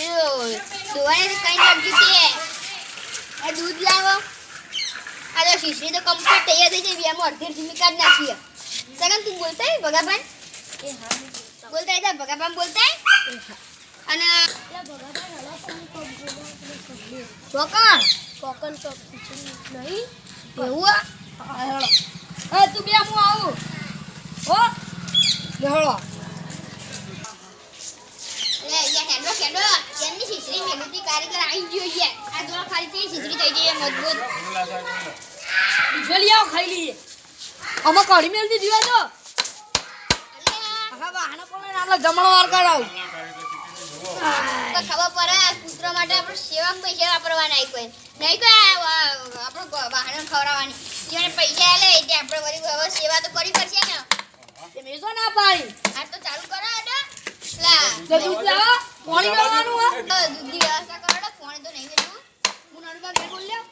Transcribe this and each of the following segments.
ભેંસું દોવાને કઈ નાખજો તે આ દૂધ લાવો. આ તો શીશડી તો કમ્પ્લીટ તૈયાર થઈ જાય. એમાં અડધી જીમી કાઢ નાખીએ. સગન તું બોલતા હે ભગાભાન બોલતા હે ભગાભાન બોલતા હે અને ચોકણ કોકન ચોક નહીં. એવું? એ તું બે હું આવું. હો? બેહળો લે યા હેડો હેડો એમની શીશડી મેલુતી કારીગર આવી ગયો યાર આ દોડા ખાલી થઈ શીશડી થઈ જઈએ મજબૂત. જલ્દી આવો ખાઈ લઈએ. આમાં કઢી મેલતી જીવા તો. કરાવ ખબર પડે આ માટે આપણે સેવા પૈસા વાપરવા નહીં કોઈ. નહીં કોઈ આપણું વાહનો ખવડાવવાની. જેને પૈસા આલે એટલે આપણે વળી હવે સેવા તો કરવી પડશે ને. તે ના પાડી. આ તો ચાલુ કરો હેડો. દૂધ લાવો પાણી કરવાનું હો તો દૂધની વ્યવસ્થા કરો હેડો ફોન તો નહીં વેચવું હું નાનું ઘેર બોલ લ્યો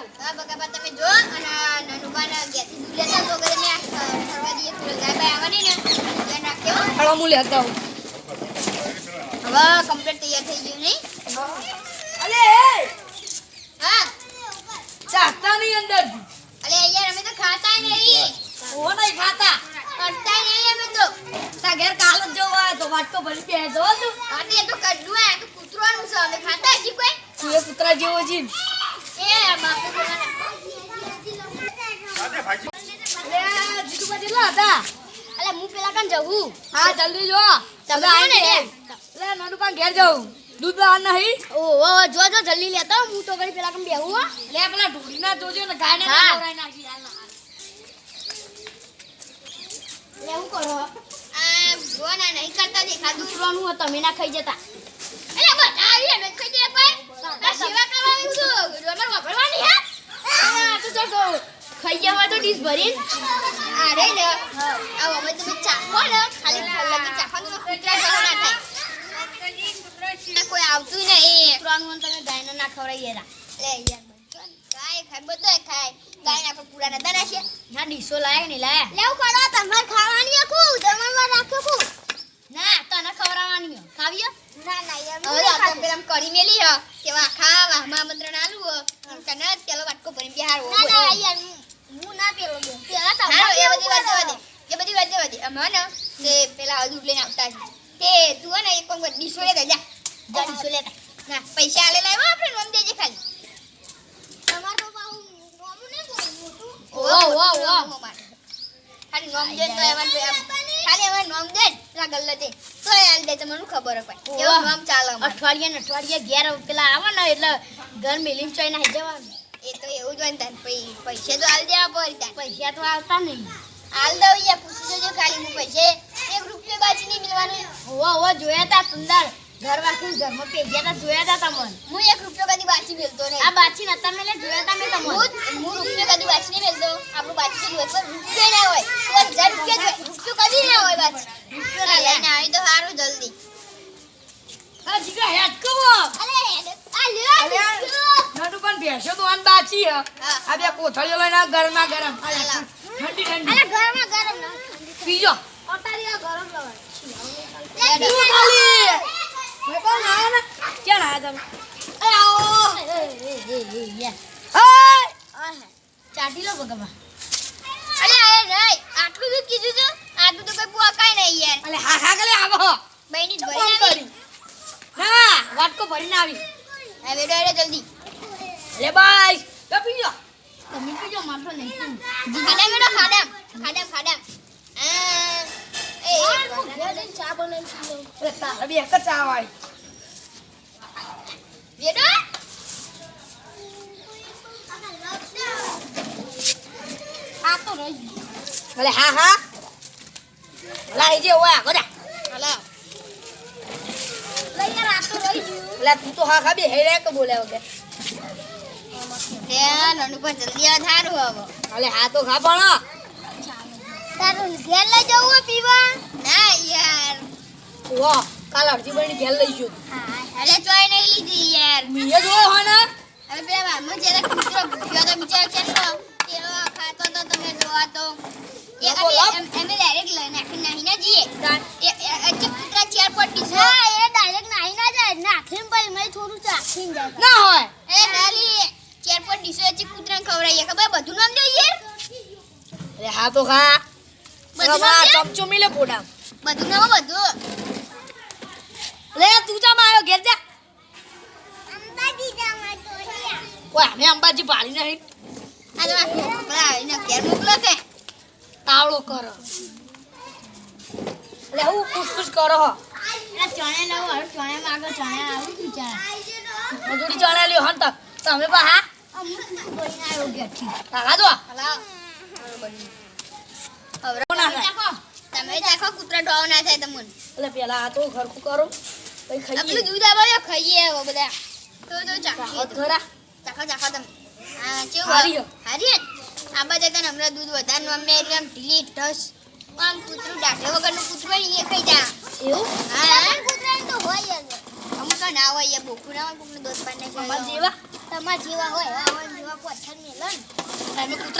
લઈ આવું બગાબા તમે જો અને નાનુબાને ઘેરથી દૂધ લેતા તો ઘરે મેં ફરવા દઈએ પેલો ગાય આવવાની ને ધ્યાન રાખજો હો. હું લેતા આવું હવે કમ્પ્લીટ તૈયાર થઈ ગયું નહીં? અલે હા. ચાખતા નહીં અંદર. અલે યાર અમે તો ખાતા નહીં. ઓ નહીં ખાતા. કરતા નહીં અમે તો. તા ઘેર કાલ જ જવા તો વાટકો ભરી બેસો તું. કડલું આ તો કૂતરાનું છે. અમે ખાતા હજી કોઈ? એ કૂતરા જેવો બોલાના અલે હું પેલા કાન જવું હા જલ્દી જો તમે આવીને લે નાનું પણ ઘેર જાઉં દૂધ લાવવા નહીં ઓ ઓ જો જો જલ્દી લેતો હું તો ઘડી પેલા કાન બેહું હો લે પેલા ઢોળી ના જોજો ને ગાયને હા. ના નાખી હાલ લે હું કરો આ જો ના નહીં કરતા કૂતરાનું હો તમે ના ખાઈ જતા એટલે બધા આવી ખાઈ જઈએ કોઈ આ સેવા કરવાની છું અમાર વાપરવાની હે આ તો જો જો ખાઈ ગયા હોય તો ડીશ ભરી આ રે ને આ અમે તમે ચાખો ને ખાલી લગી ચાખવાનું કૂતરા જેવું ના થાય. કોઈ આવતું નહીં. કૂતરાનું અને તમે ગાયને ના ખવડાવી લે યાર ખાય બધો ખાય. ગાય ના પૂરા નતા નાખીએ ના ડીશો લાયા કે લાયા. લેવું કરો તમારે ખાવાની આખું જમણવાર રાખ્યો ના તને ખવડાવવાની ખાવીએ ના ના હવે આ પેલા કરી મેલી હ. કે વા ખા વા આમંત્રણ આલુ તને પેલો વાટકો ભરીને બિહાર ના ના યાર ના પેલો પેલા તો એ બધી વાત જવા દે. એ બધી વાત જવા દે. અમે ને તે પેલા દૂધ લઈને આવતા છે. તે તું ને એક કોંગ ડીશો લેતા જા. જા ડીશો લેતા. ના પૈસા આલે લાવ્યો આપણે નોમ દેજે ખાલી. તમારો બાહુ નોમ ને મોટું? ઓ ઓ ઓ. ખાલી નોમ દે તો એમાં ખાલી એમાં નોમ દે પેલા ગલ્લે દે તો આલ દે તો ખબર હોય કેવું નામ ચાલે અમારે. ને અઠવાડિયે ઘેર પેલા આવે ને એટલે ઘર મિલિમ ચોઈ નાખી જવાનું. એ તો એવું જ હોય ને તાન પૈ- તો હાલ દેવા પડે તાન. પૈસા તો આવતા નહીં. હાલ દઉં યાર પૂછી જોજો ખાલી હું પૈસે એક રૂપિયો બાજી નહીં મિલવાનું હોવા હોવા જોયા તા સુંદર ઘર વાસી ઘરમાં પેજ્યા તા જોયા તા તમને. હું એક રૂપિયો કદી બાજી મેલતો નહીં. આ બાછી નતા મેલે જોયા તા મેં તમને. હું હું રૂપિયો કદી બાજી નહીં મિલતો. આપણું બાચી તો હોય પણ રૂપિયો ના હોય. તો હજાર રૂપિયા રૂપિયો કદી ના હોય બાજી રૂપિયો લઈને આવી તો સારું જલ્દી. હા જીગા હેડ કવો. અલે આ. રૂપિયો. નટુ પણ ભેસો તો આન બાચી આ બે કોથળીઓ લઈને ગરમા ગરમ. ઠંડી ઠંડી. ગરમા ગરમ પીજો. ચાટી લો અરે નહીં. આટલું દૂધ કીધું તું? આટલું તો કોઈ પોકાય નહીં યાર. અલે હા હા ગલે આવો બહેની તો ભરી આવી. ના વાટકો ભરીને આવી. હવે ડોરે જલ્દી. લે બાય. લે પીજો તમે પીજો માથો નહીં. ખાડા મેડો ખાડા ખાડા ખાડા એ ચા બનાવી તારે બી એક ચા વાળી વેડો આ તો રહી અલે હા હા લાઈ જે ઓયા ગોડા હલો લઈ યાર આ તો રહી ગયું તું તો હા ખા બે હેરે કે બોલે વગર ત્યાં નનુ જલ્દી આવે થારું હવે અલે હા તો ખા પણ. તારું ઘેર લઈ જવું પીવા? ના યાર. ઓ કાલ અડધી બની ઘેર લઈ ગયો. અરે ચોય નહીં લીધી યાર. મીએ જોયો હો ને? પેલા મામો જ્યારે કૂતરો ભૂખ્યો તો બિચારો કેટલો પેલો ખાતો તો તમે જોવા તો. એ અમે અમે ડાયરેક્ટ લઈ નાખી નાહી ના જઈએ. કૂતરા ચાર પટ્ટી છે હા. એ ડાયરેક્ટ નાહી ના જાય. નાખી છીન જાય. ના હોય. એ પાંચ ડીશો છે કૂતરાને ખવડાવીએ. ખબર? બધું નામ જોઈએ? અરે હા તો ખા. બધું આ નામ ચમચો મિલે પોડા બધું નામ બધું. લે તું જા માયો ઘેર જા. અંબાજી જાવા તોડિયા ઓય અમે અંબાજી પાડી નહીં. આ તો આ આવીને ઘેર મોકલો કે તાવળો કરો. લે હું ખુશ કરો હો. ચણે લાવો હવે ચણે માગો ચણે આવું ચણે મજૂરી ચણા લ્યો હન તક તમે પા હા? આ બધા હમણાં દૂધ વધારે નમે એટલે આમ આમ કૂતરું ડાઢે વગરનું કૂતરું હોય એ ખાઈ તો હોય અમુક ના હોય બોકું ના હોય કોકનું તમાર જેવા હોય આવા જેવા પોછન મેલન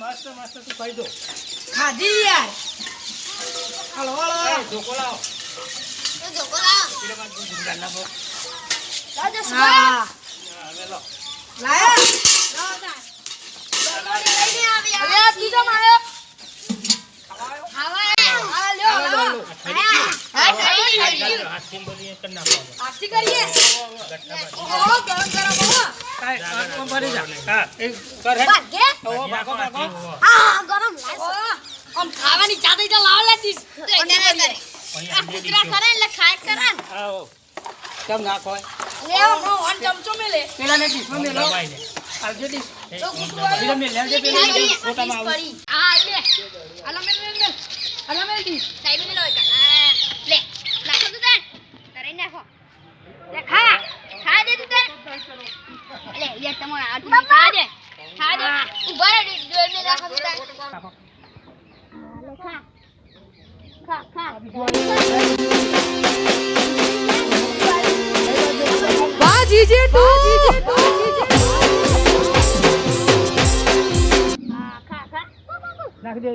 મસ્ત મસ્ત તું કહી દો. ખાધી યાર. હળો એ ધોકો લાવો. તો લાવો લાવ. પીરે માં દૂધ ઊંઘા નાખો. હા હા. હવે લો. લાયા. આરતી કરીએ? ગરમ ગરમ ખાવાની ચાદઈ તો લાવ લાતીસ ના. આ કૂતરા કરે એટલે ખાય કરે ને. આવો કેમ લે નો વન ચમચો મેલે પેલા ને ટીસો મેલો આવજો ટીસ તો કૂતરું. પેલા મેલ લેવજે પેલા ખાઈ લઈએ. ફોટામાં આ લે. અલા મેલ દી સાઈડમાં લો એક. આ, લે. નાખો તું તાર. તારે નાખો. લે, ખા. ખા દે તું તાર. લે, લે, તમારે હાથમાં ખા દે. ખા દે. ઊભા રહે, ડોલ ને નાખો તું તાર. લે, ખા. ખા, ખા. ખા, ખા. નાખી દે